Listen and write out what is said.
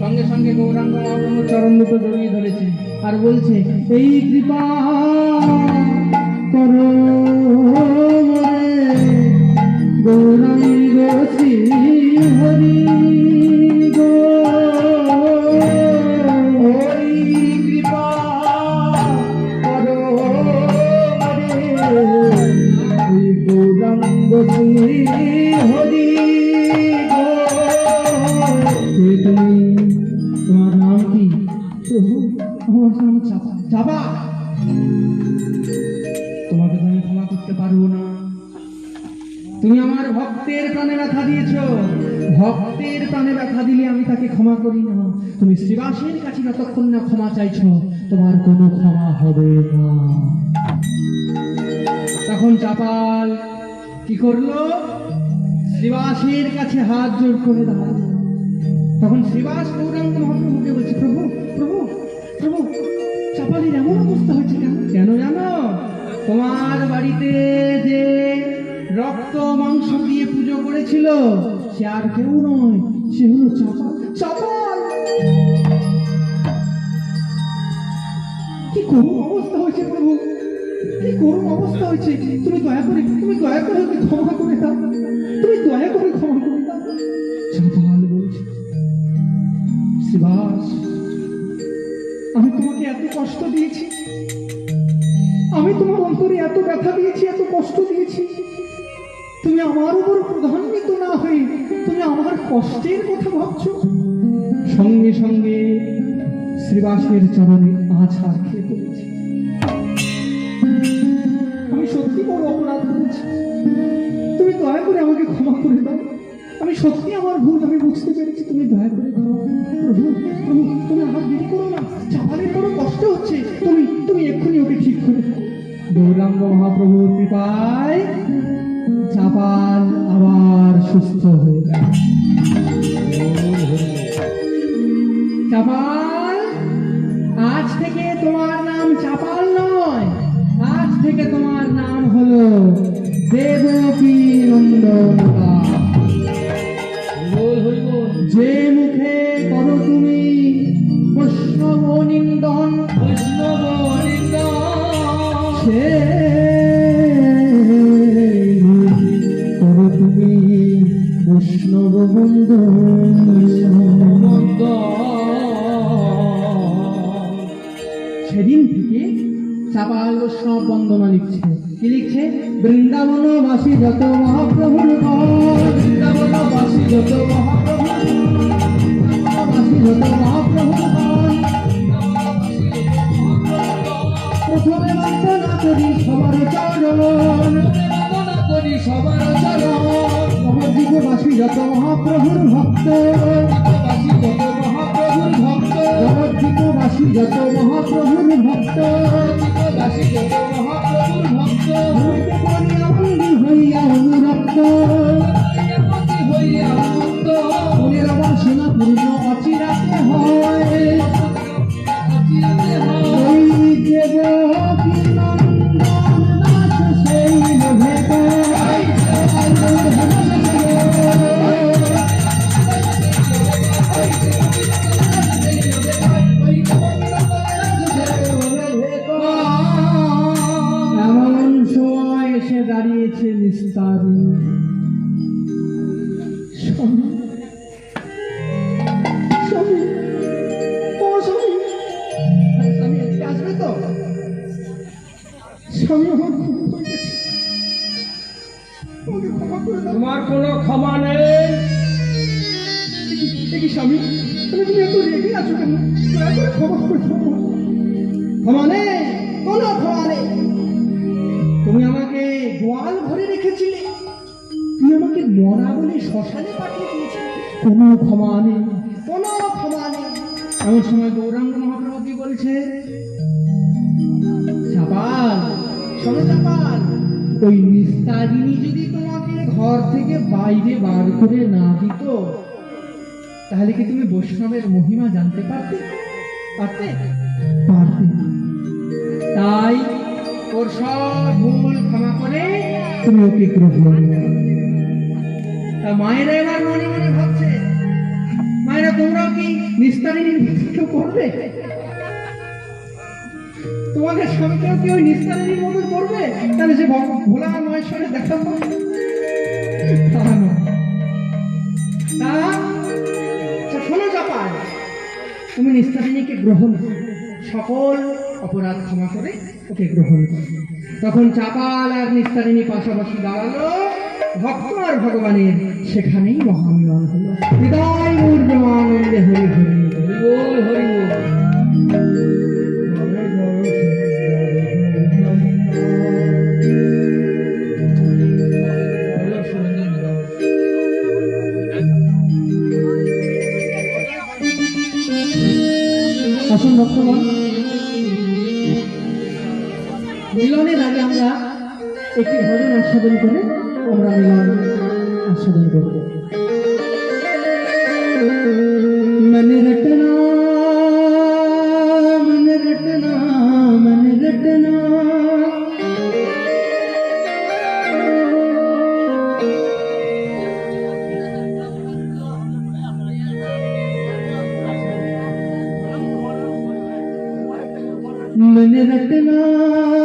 সঙ্গে সঙ্গে গৌরাঙ্গ মহাপ্রভু চরণ দুটো জড়িয়ে ধরেছে আর বলছে, এই কৃপা করো গৌরাঙ্গ শ্রী হরি গৌরাঙ্গ শ্রী তোমাকে তো আমি ক্ষমা করতে পারব না। তুমি আমার ভক্তের প্রাণে ব্যথা দিয়েছ। ভক্তের প্রাণে ব্যথা দিলে আমি তাকে ক্ষমা করি না। তুমি শ্রীবাসের কাছে যতক্ষণ না ক্ষমা চাইছো, তোমার কোনো ক্ষমা হবে না। তখন চাপাল কি করল? শ্রীবাসের কাছে হাত জোর করে দাঁড়াল। তখন শ্রীবাস গৌরাঙ্গ মহাপ্রভুকে বলছে, প্রভু প্রভু প্রভু চাপালির এমন অবস্থা হয়েছে কেন? কেন জানো? তোমার বাড়িতে যে রক্ত মাংস দিয়ে পুজো করেছিল সে আর কেউ নয় সে হলো চাপাল। চাপাল! কি করুণ অবস্থা হয়েছে প্রভু? কি করুণ অবস্থা হয়েছে? তুমি দয়া করে তুমি দয়া করে ক্ষমা করে আমি তোমার অন্তরে এত ব্যথা দিয়েছি, এত কষ্ট দিয়েছি। তুমি আমার উপর প্রধান্বিত না হয়ে তুমি আমার কষ্টের কথা ভাবছ। সঙ্গে সঙ্গে শ্রীবাসের চরণে আছাড় খেয়ে পড়েছে। আমি সত্যি বড় অপরাধ করেছি। তুমি দয়া করে আমাকে ক্ষমা করে দাও। আমি সত্যি আমার ভুল, আমি বুঝতে পেরেছি। তুমি দয়া করে ক্ষমা প্রভু প্রভু, তুমি আমার দেরি করো না চাপালের বড় গৌরাঙ্গ মহাপ্রভুর কৃপায় চাপাল আবার সুস্থ হয়ে গেল। চাপাল আজ থেকে তোমার নাম চাপাল নয়, আজ থেকে তোমার নাম হলো দেবকী নন্দনকা তুমি বৈষ্ণব সেদিন থেকে চাপাল বৈষ্ণব বন্দনা লিখছে। কি লিখছে? বৃন্দাবনবাসী যত মহাপ্রভুর ঘর, বৃন্দাবনবাসী যত মহাপ্রভুর বৃন্দাবনবাসী যত মহাপ্রভুর করি সবার চরণ বন্দনা করি সবার চরণ নবদ্বীপে বাসী যত মহাপ্রভুর ভক্ত বাসী যত মহাপ্রভুর ভক্ত নবদ্বীপে বাসী যত মহাপ্রভুর ভক্ত বাসী যত মহাপ্রভুর ভক্ত তোমার কোনো ক্ষমা নেই। স্বামী? তুমি তুমি এত রেগে আছো কেন? দয়া করে ক্ষমা নেই, কোনো ক্ষমা নেই। তুমি আমাকে গোয়াল ঘরে রেখেছিলে। তুমি আমাকে মরা বলে শ্মশানে পাঠিয়ে দিয়েছিলে। কোনো ক্ষমা নেই, কোনো ক্ষমা নেই। এমন সময় গৌরাঙ্গ মহাপ্রভু কি বলছে, চাপাল, শোনো চাপাল ওই নিস্তারিণী যদি তোমাকে ঘর থেকে বাইরে বার করে না দিত, তাহলে কি তুমি বৈষ্ণবের মহিমা জানতে পারতে? পারতে? পারতে। তাই ওর সব ভুল ক্ষমা করে তুমি ওকে গ্রহণ তা মায়েরা এবার মনে মনে ভাবছে, মায়েরা তোমরাও কি নিস্তারিণীর করবে? তোমাদের স্বামীকেও কি ওই নিস্তারিণীর মতো করবে? তাহলে সে ভোলা মহেশ্বরে দেখা পাবে তুমি নিস্তারিণীকে গ্রহণ সকল অপরাধ ক্ষমা করে ওকে গ্রহণ তখন চাপাল আর নিস্তারিণী পাশাপাশি দাঁড়াল। ভক্ত আর ভগবানের সেখানেই মহামিলন হলো। হৃদয় ঊর্ধ্বানন্দে হরি হরি। হরি হরি মিলনের আগে আমরা একটি ভজন আস্বাদন করে আমরা মিলন আস্বাদন করব মন রটনা মন রটনা মন রটনা मन रटना